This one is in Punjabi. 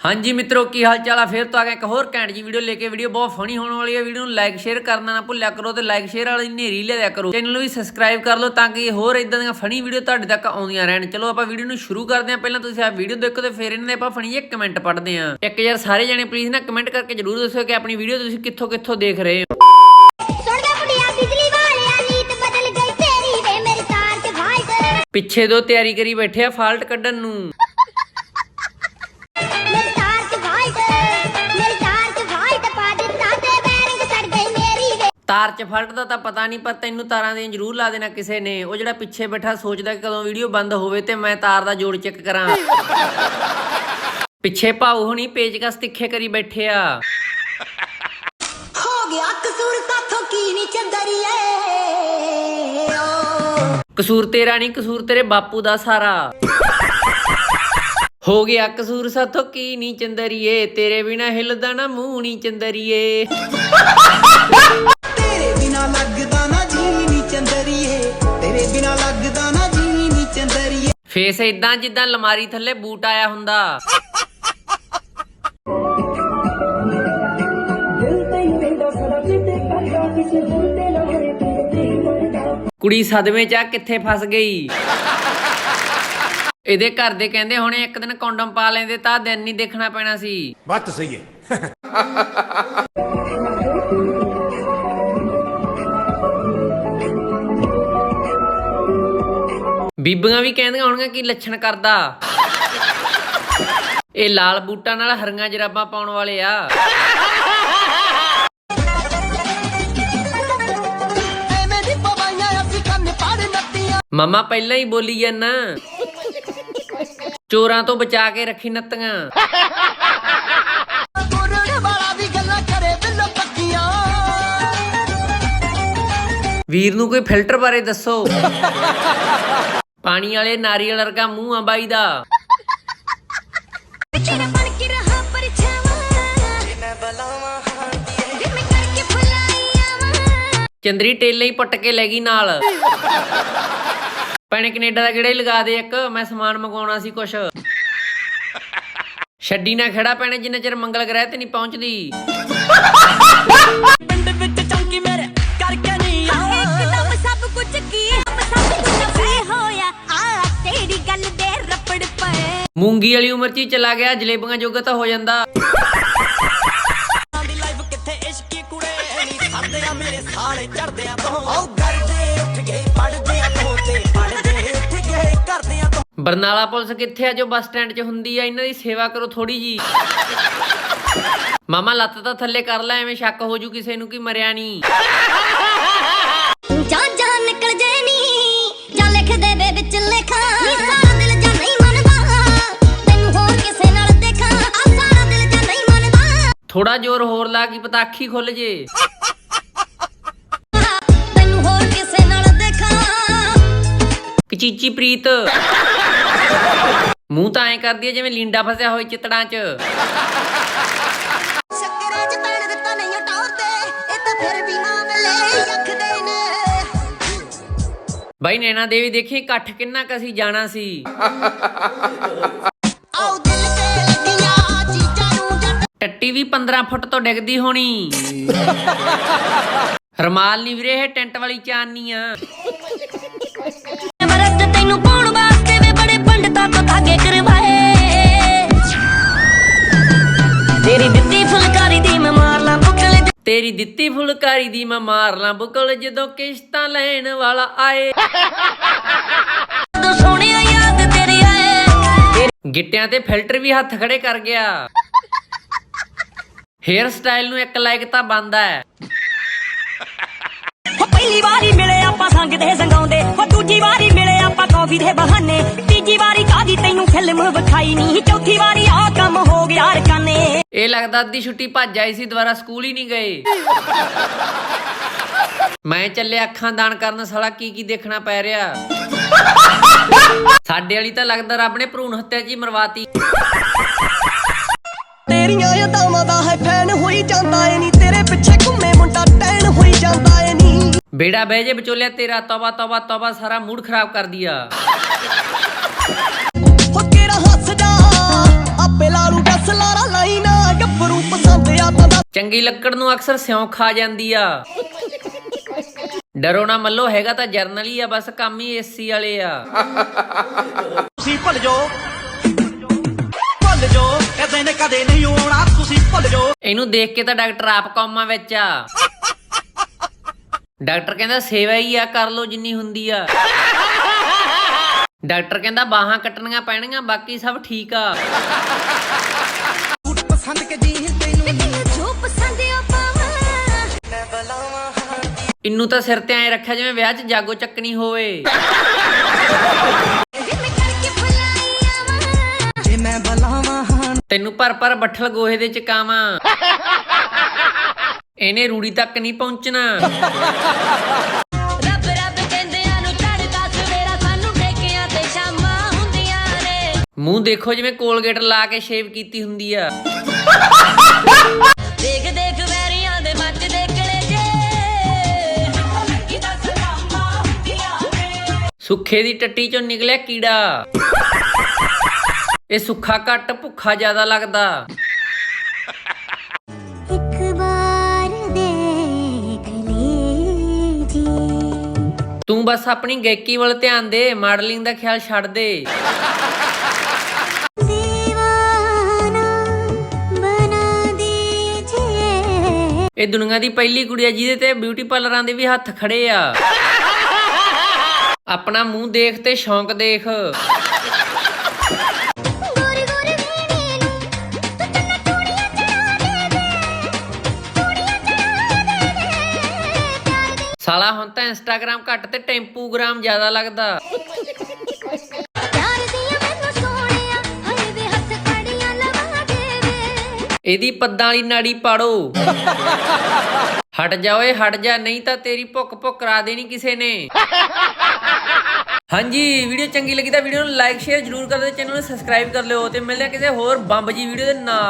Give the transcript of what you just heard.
ਹਾਂਜੀ ਮਿੱਤਰੋ ਕੀ ਹਾਲ ਚਾਲ ਆ? ਫੇਰ ਤੋਂ ਆ ਗਿਆ ਇੱਕ ਹੋਰ ਘੈਂਟ ਜੀ ਵੀਡੀਓ ਲੈ ਕੇ ਵੀਡੀਓ ਬਹੁਤ ਫਨੀ ਹੋਣ ਵਾਲੀ ਹੈ ਵੀਡੀਓ ਨੂੰ ਲਾਈਕ ਸ਼ੇਅਰ ਕਰਨਾ ਨਾ ਭੁੱਲਿਆ ਕਰੋ ਤੇ ਲਾਈਕ ਸ਼ੇਅਰ ਵਾਲੀ ਨੇਰੀ ਲਿਆ ਕਰੋ। ਚੈਨਲ ਨੂੰ ਵੀ ਸਬਸਕ੍ਰਾਈਬ ਕਰ ਲਓ ਤਾਂ ਕਿ ਹੋਰ ਇਦਾਂ ਦੀਆਂ ਫਨੀ ਵੀਡੀਓ ਤੁਹਾਡੇ ਤੱਕ ਆਉਂਦੀਆਂ ਰਹਿਣ। ਚਲੋ ਆਪਾਂ ਵੀਡੀਓ ਨੂੰ ਸ਼ੁਰੂ ਕਰਦੇ ਹਾਂ। ਪਹਿਲਾਂ ਤੁਸੀਂ ਆ ਵੀਡੀਓ ਦੇਖੋ ਤੇ ਫਿਰ ਇਹਨਾਂ ਦੇ ਆਪਾਂ ਫਨੀ ਜਿਹੇ ਕਮੈਂਟ ਪੜ੍ਹਦੇ ਹਾਂ। ਇੱਕ ਯਾਰ ਸਾਰੇ ਜਣੇ ਪਲੀਜ਼ ਨਾ ਕਮੈਂਟ ਕਰਕੇ ਜਰੂਰ ਦੱਸਿਓ ਕਿ ਆਪਣੀ ਵੀਡੀਓ ਤੁਸੀਂ ਕਿੱਥੋਂ ਕਿੱਥੋਂ ਦੇਖ ਰਹੇ ਹੋ। ਪਿੱਛੇ ਦੋ ਤਿਆਰੀ ਕਰੀ ਬੈਠੇ ਆ ਫਾਲਟ ਕੱਢਣ ਨੂੰ। ਤਾਰ ਚ ਫਲਟ ਦਾ ਤਾਂ ਪਤਾ ਨਹੀਂ ਪਰ ਤੈਨੂੰ ਤਾਰਾਂ ਦੀਆਂ ਜ਼ਰੂਰ ਲਾ ਦੇਣਾ ਕਿਸੇ ਨੇ। ਉਹ ਜਿਹੜਾ ਪਿੱਛੇ ਬੈਠਾ ਸੋਚਦਾ ਕਿ ਕਦੋਂ ਵੀਡੀਓ ਬੰਦ ਹੋਵੇ ਤੇ ਮੈਂ ਤਾਰ ਦਾ ਜੋੜ ਚੈੱਕ ਕਰਾਂ। ਪਿੱਛੇ ਭਾਉ ਹੁਣੀ ਪੇਚਕਸ ਤਿੱਖੇ ਕਰੀ ਬੈਠੇ ਆ। ਹੋ ਗਿਆ ਕਸੂਰ ਸਾਥੋਂ ਕੀ ਨਹੀਂ ਚੰਦਰੀਏ? ਕਸੂਰ ਤੇਰਾ ਨਹੀਂ ਕਸੂਰ ਤੇਰੇ ਬਾਪੂ ਦਾ ਸਾਰਾ। ਹੋ ਗਿਆ ਕਸੂਰ ਸਾਥੋਂ ਕੀ ਨਹੀਂ ਚੰਦਰੀਏ? ਤੇਰੇ ਬਿਨਾ ਹਿੱਲਦਾ ਨਾ ਮੂੰਹ ਨਹੀਂ ਚੰਦਰੀਏ। ਫੇਸ ਇਦਾਂ ਜਿੱਦਾਂ ਲਮਾਰੀ ਥੱਲੇ ਬੂਟ ਆਇਆ ਹੁੰਦਾ। ਕੁੜੀ ਸਦਮੇ ਚ ਆ, ਕਿੱਥੇ ਫਸ ਗਈ? ਇਹਦੇ ਘਰ ਦੇ ਕਹਿੰਦੇ ਹੁਣੇ ਇੱਕ ਦਿਨ ਕੌਂਡਮ ਪਾ ਲੈਂਦੇ ਤਾਂ ਦਿਨ ਨਹੀਂ ਦੇਖਣਾ ਪੈਣਾ ਸੀ। ਬੱਤ ਸਹੀ ਹੈ। ਬੀਬੀਆਂ ਵੀ ਕਹਿੰਦੀਆਂ ਹੋਣਗੀਆਂ ਕਿ ਲੱਛਣ ਕਰਦਾ। ਇਹ ਲਾਲ ਬੂਟਾਂ ਨਾਲ ਹਰੀਆਂ ਜਰਾਬਾਂ ਪਾਉਣ ਵਾਲੇ ਆ। ਐਵੇਂ ਦੀ ਪਵਾਈਆਂ ਮਮਾ ਪਹਿਲਾਂ ਹੀ ਬੋਲੀ ਜਾਂਦਾ। ਚੋਰਾਂ ਤੋਂ ਬਚਾ ਕੇ ਰੱਖੀ ਨੱਤੀਆਂ। ਵੀਰ ਨੂੰ ਕੋਈ ਫਿਲਟਰ ਬਾਰੇ ਦੱਸੋ। ਪਾਣੀ ਵਾਲੇ ਨਾਰੀਅਲ ਵਰਗਾ ਮੂੰਹ ਆ ਬਾਈ ਦਾ। ਤੇਰਾ ਬਣ ਕੇ ਰਹਾ ਪਰਛਾਵਾਂ। ਮੈਂ ਬਲਾਵਾਂ ਹਾਂ ਵੇ ਮੈਂ ਕਰਕੇ ਭੁਲਾਈਆਂ ਵਾਂ। ਚੰਦਰੀ ਟੇਲੇ ਹੀ ਪੱਟ ਕੇ ਲੈ ਗਈ ਨਾਲ। ਭੈਣੇ ਕੈਨੇਡਾ ਦਾ ਕਿਹੜਾ ਹੀ ਲਗਾ ਦੇ ਇੱਕ? ਮੈਂ ਸਮਾਨ ਮੰਗਵਾਉਣਾ ਸੀ ਕੁਛ। ਛੱਡੀ ਨਾ ਖੜਾ ਪੈਣੇ ਜਿੰਨਾ ਚਿਰ ਮੰਗਲ ਗ੍ਰਹਿ ਤੇ ਨਹੀਂ ਪਹੁੰਚਦੀ। ਪਿੰਡ ਵਿੱਚ ਚੌਂਕੀ ਮੇਰੇ ਮੂੰਗੀ ਵਾਲੀ ਉਮਰ 'ਚ ਹੀ ਚਲਾ ਗਿਆ ਜਲੇਬੀਆਂ ਜੋਗਾ ਤਾਂ ਹੋ ਜਾਂਦਾ। ਦੀ ਲਾਈਫ ਕਿੱਥੇ ਇਸ਼ਕੀ ਕੁੜੇ ਨਹੀਂ ਸਾਡੇ ਆ ਮੇਰੇ ਸਾਲੇ ਚੜਦੇ ਆ ਤੋਂ ਆਉ ਕਰਦੇ ਉੱਠ ਗਏ ਪੜਦੇ ਆ ਤੋਂ ਤੇ ਪੜਦੇ ਉੱਠ ਗਏ ਕਰਦੇ ਆ ਤੋਂ ਬਰਨਾਲਾ ਪੁਲਿਸ ਕਿੱਥੇ ਆ ਜੋ ਬੱਸ ਸਟੈਂਡ 'ਚ ਹੁੰਦੀ ਆ? ਇਹਨਾਂ ਦੀ ਸੇਵਾ ਕਰੋ ਥੋੜੀ ਜੀ। ਮਾਮਾ ਲੱਤ ਤਾਂ ਥੱਲੇ ਕਰ ਲੈ ਐਵੇਂ ਸ਼ੱਕ ਹੋ ਜੂ ਕਿਸੇ ਨੂੰ ਕਿ ਮਰਿਆ ਨਹੀਂ ਜੇ ਥੋੜਾ ਜ਼ੋਰ ਹੋਰ ਲਾ ਕੀ ਪਤਾ ਅੱਖੀ ਖੁੱਲ ਜੇ। ਤੈਨੂੰ ਹੋਰ ਕਿਸੇ ਨਾਲ ਦੇਖਾਂ। ਕਚੀਚੀ ਪ੍ਰੀਤ। ਮੂੰਹ ਤਾਂ ਐ ਕਰਦੀ ਐ ਜਿਵੇਂ ਲੀਂਡਾ ਫਸਿਆ ਹੋਇਆ ਚਿਤੜਾਂ 'ਚ। ਬਾਈ ਨੈਣਾ ਦੇਵੀ ਦੇਖੀ ਇਕੱਠ ਕਿੰਨਾ ਕੁ ਅਸੀਂ ਜਾਣਾ ਸੀ। ਵੀ 15 ਫੁੱਟ ਤੋਂ ਡਿੱਗਦੀ ਹੋਣੀ। ਰਮਾਲ ਨਹੀਂ ਵੀਰੇ ਇਹ ਟੈਂਟ ਵਾਲੀ ਚਾਨਨੀ ਆ। ਵਰਤ ਤੈਨੂੰ ਪਾਉਣ ਵਾਸਤੇ ਵੇ ਬੜੇ ਪੰਡਤਾਂ ਤੋਂ ਧਾਗੇ ਕਰਵਾਏ। ਤੇਰੀ ਦਿੱਤੀ ਫੁਲਕਾਰੀ ਦੀ ਮੈਂ ਮਾਰ ਲਾਂ ਬੁਕਲ ਤੇਰੀ ਦਿੱਤੀ ਫੁਲਕਾਰੀ ਦੀ ਮੈਂ ਮਾਰ ਲਾਂ ਬੁਕਲ ਜਦੋਂ ਕਿਸ਼ਤਾਂ ਲੈਣ ਵਾਲਾ ਆਏ। ਸੋਹਣਿਆ ਯਾਦ ਤੇਰੀ ਆਏ। ਗਿੱਟਿਆਂ ਤੇ ਫਿਲਟਰ ਵੀ ਹੱਥ ਖੜੇ ਕਰ ਗਿਆ। ਹੇਅਰ ਸਟਾਈਲ ਨੂੰ ਇੱਕ ਲਾਇਕ ਤਾਂ ਬੰਦਾ ਹੈ। ਹੋ ਪਹਿਲੀ ਵਾਰੀ ਮਿਲੇ ਆਪਾਂ ਸੰਗ ਦੇ ਸੰਗਾਉਂਦੇ। ਹੋ ਦੂਜੀ ਵਾਰੀ ਮਿਲੇ ਆਪਾਂ ਕਾਫੀ ਦੇ ਬਹਾਨੇ। ਤੀਜੀ ਵਾਰੀ ਕਾਦੀ ਤੈਨੂੰ ਫਿਲਮ ਵਿਖਾਈ ਨਹੀਂ। ਚੌਥੀ ਵਾਰੀ ਆ ਕੰਮ ਹੋ ਗਿਆ ਰਕਾਨੇ ਇਹ ਲੱਗਦਾ ਅੱਧੀ ਛੁੱਟੀ ਭੱਜ ਆਈ ਸੀ ਦੁਬਾਰਾ ਸਕੂਲ ਹੀ ਨਹੀਂ ਗਏ। ਮੈਂ ਚੱਲੇ ਅੱਖਾਂ ਦਾਨ ਕਰਨ ਸਾਲਾ ਕੀ ਕੀ ਦੇਖਣਾ ਪੈ ਰਿਹਾ। ਸਾਡੇ ਵਾਲੀ ਤਾਂ ਲੱਗਦਾ ਰੱਬ ਨੇ ਭਰੂਣ ਹੱਤਿਆ ਜੀ ਮਰਵਾਤੀ। ਤੇਰੀਆਂ ਯਾਦਾਂ ਦਾ ਹੈ ਫੈਨ ਹੋਈ ਜਾਂਦਾ ਏ ਨਹੀਂ ਤੇਰੇ ਪਿੱਛੇ ਘੁੰਮੇ ਮੁੰਡਾ ਟੈਨ ਹੋਈ ਜਾਂਦਾ ਏ ਨਹੀਂ ਬੇੜਾ ਬਹਿ ਜੇ ਵਿਚੋਲਿਆ ਤੇਰਾ ਤੌਬਾ ਤੌਬਾ ਤੌਬਾ ਸਾਰਾ ਮੂਡ ਖਰਾਬ ਕਰ ਦਿਆ ਹੋ ਕਿਹੜਾ ਹੱਸਦਾ ਆਪੇ ਚੰਗੀ ਲੱਕੜ ਨੂੰ ਅਕਸਰ ਸਿਉਂਕ ਖਾ ਜਾਂਦੀ ਆ। ਡਰੋ ਨਾ ਮੱਲੋ ਹੈਗਾ ਤਾਂ ਜਰਨਲ ਹੀ ਆ ਬਸ ਕੰਮ ਹੀ ਏਸੀ ਵਾਲੇ ਆ। ਤੁਸੀਂ ਭੁੱਲ ਜਾਓ। ਭੁੱਲ ਜਾਓ। ਕਦੇ ਨੇ ਕਦੇ ਨਹੀਂ ਇਹਨੂੰ ਦੇਖ ਕੇ ਤਾਂ ਡਾਕਟਰ ਆਪ ਕੌਮਾਂ ਵਿੱਚ ਆ। ਡਾਕਟਰ ਕਹਿੰਦਾ ਸੇਵਾ ਹੀ ਆ ਕਰ ਲੋ ਜਿੰਨੀ ਹੁੰਦੀ ਆ। ਡਾਕਟਰ ਕਹਿੰਦਾ ਬਾਹਾਂ ਕੱਟਣੀਆਂ ਪੈਣਗੀਆਂ ਬਾਕੀ ਸਭ ਠੀਕ ਆ। ਸੂਟ ਪਸੰਦ ਕੇ ਜੀਨ ਤੈਨੂੰ ਤੈਨੂੰ। ਜੋ ਪਸੰਦ ਆ ਪਾਵਾਂ। ਮੈਂ ਬੁਲਾਵਾਂ। ਇਹਨੂੰ ਤਾਂ ਸਿਰ ਤੇ ਐ ਰੱਖਿਆ ਜਿਵੇਂ ਵਿਆਹ 'ਚ ਜਾਗੋ ਚੱਕਣੀ ਹੋਵੇ। ਤੈਨੂੰ ਪਰ ਪਰ ਬੱਠਲ ਗੋਹੇ ਦੇ ਚਕਾਵਾਂ। ਇਹਨੇ ਰੂੜੀ ਤੱਕ ਨਹੀਂ ਪਹੁੰਚਣਾ। ਰੱਬ ਰੱਬ ਕਹਿੰਦਿਆਂ ਨੂੰ ਚੜਦਾ ਸਵੇਰਾ ਸਾਨੂੰ ਠੇਕਿਆਂ ਤੇ ਸ਼ਾਮਾਂ ਹੁੰਦੀਆਂ ਨੇ। ਮੂੰਹ ਦੇਖੋ ਜਿਵੇਂ ਕੋਲਗੇਟ ਲਾ ਕੇ ਸ਼ੇਵ ਕੀਤੀ ਹੁੰਦੀ ਆ। ਦੇਖ ਦੇਖ ਵੈਰੀਆਂ ਦੇ ਮੱਚ ਦੇ ਕਲੇਜੇ ਕਿਦਾਂ ਸਲਾਮਾਂ ਹੁੰਦੀਆਂ ਨੇ ਸੁੱਖੇ ਦੀ ਟੱਟੀ ਚੋਂ ਨਿਕਲਿਆ ਕੀੜਾ। ਇਹ ਸੁੱਖਾ ਘੱਟ ਭੁੱਖਾ ਜ਼ਿਆਦਾ ਲੱਗਦਾ। ਤੂੰ ਬਸ ਆਪਣੀ ਗਾਇਕੀ ਵੱਲ ਧਿਆਨ ਦੇ ਮਾਡਲਿੰਗ ਦਾ ਖਿਆਲ ਛੱਡ ਦੇ। ਇਹ ਦੁਨੀਆ ਦੀ ਪਹਿਲੀ ਕੁੜੀ ਆ ਜਿਹਦੇ ਤੇ ਬਿਊਟੀ ਪਾਰਲਰਾਂ ਦੇ ਵੀ ਹੱਥ ਖੜੇ ਆ। ਆਪਣਾ ਮੂੰਹ ਦੇਖ ਤੇ ਸ਼ੌਂਕ ਦੇਖ। ਸਾਲਾ ਹੁਣ ਤਾਂ ਇੰਸਟਾਗ੍ਰam ਘੱਟ ਤੇ ਟੈਂਪੂਗ੍ਰਾਮ ਜ਼ਿਆਦਾ ਲੱਗਦਾ। ਇਹਦੀ ਪੱਦਾਂ ਵਾਲੀ ਨਾੜੀ ਪਾੜੋ। ਹਟ ਜਾ ਓਏ ਹਟ ਜਾ ਨਹੀਂ ਤਾਂ ਤੇਰੀ ਭੁੱਖ ਭੁੱਖ ਕਰਾ ਦੇਣੀ ਕਿਸੇ ਨੇ। ਹਾਂਜੀ ਵੀਡੀਓ ਚੰਗੀ ਲੱਗੀ ਤਾਂ ਵੀਡੀਓ ਨੂੰ ਲਾਈਕ ਸ਼ੇਅਰ ਜਰੂਰ ਕਰ ਦਿਓ ਚੈਨਲ ਨੂੰ ਸਬਸਕ੍ਰਾਈਬ ਕਰ ਲਿਓ ਤੇ ਮਿਲਦੇ ਆ ਕਿਸੇ ਹੋਰ ਬੰਬ ਜੀ ਵੀਡੀਓ ਦੇ ਨਾਲ।